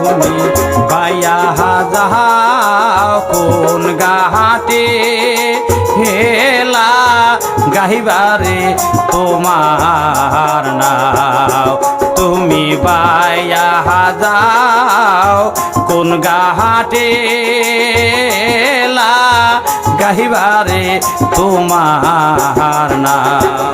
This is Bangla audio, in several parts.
তুমি ভাইয়া যাও কোন গাহাতে হেলা গাহিবারে তোমার নাও? তুমি বাইয়া যাও কোন গাহাতে হেলা গাহিবারে তোমার নাও?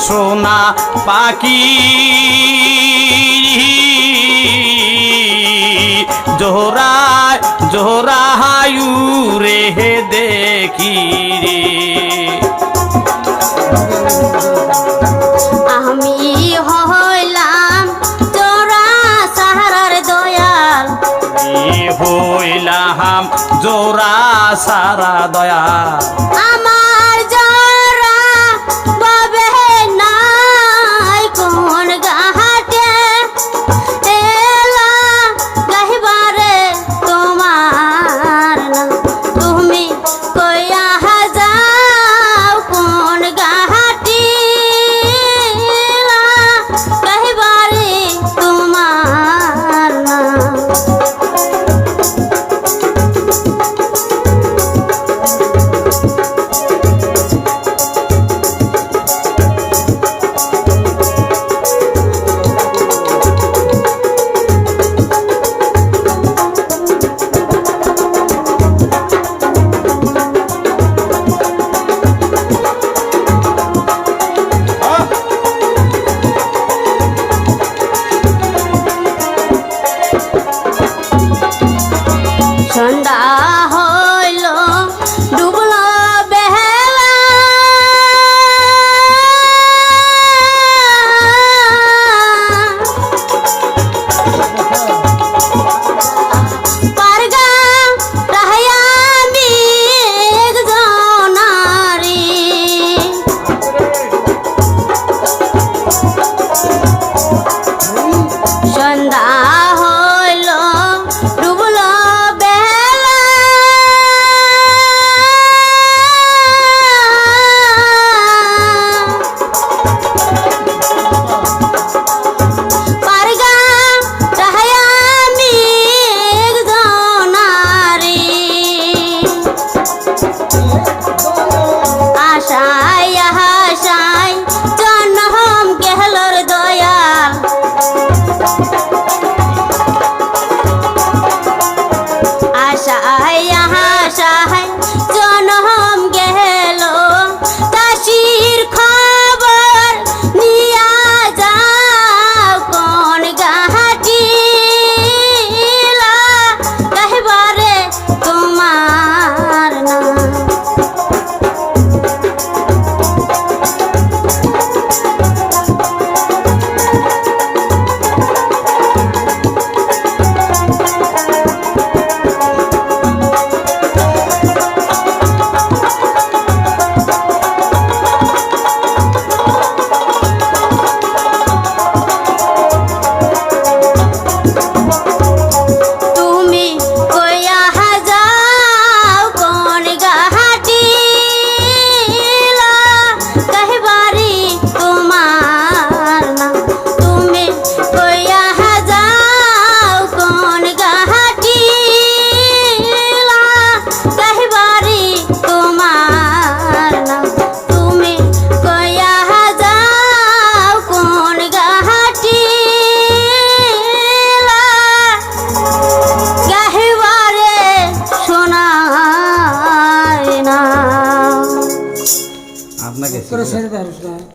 পোষণা পাখি। জোহরায় জোহরায়ু রে দেখি রে। আমি হইলাম চোরা সাহারার দয়াল। হইলাম জোরা সারা দয়া আমার